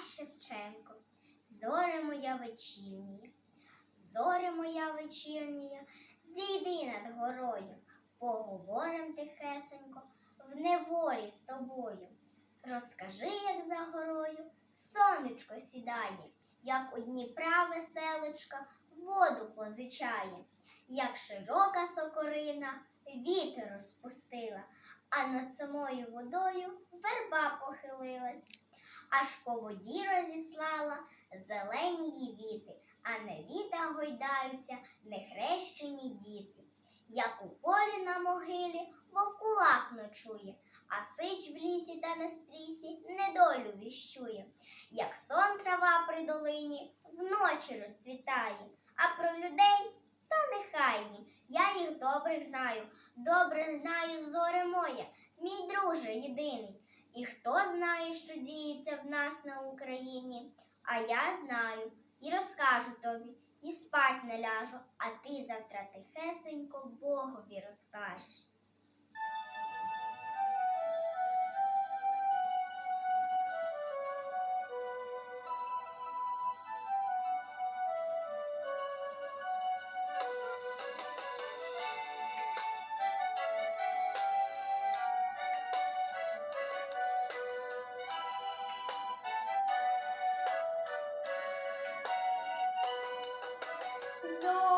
Шевченко, зоре моя вечірня, зоре моя вечірня, зійди над горою, поговорим тихесенько в неволі з тобою. Розкажи, як за горою сонечко сідає, як у Дніпра веселочка воду позичає, як широка сокорина вітер розпустила, а над самою водою верба похилилась, аж по воді розіслала зелені віти, а на вітах гойдаються нехрещені діти. Як у полі на могилі вовкулак ночує, а сич в лісі та на стрісі недолю віщує, як сон трава при долині вночі розцвітає, а про людей та нехайні. Я їх добре знаю, добре знаю зоре моє, мій друже єдиний. І хто знає, що діється в нас на Україні, а я знаю і розкажу тобі, і спать не ляжу, а ти завтра тихесенько Богові розкажеш. So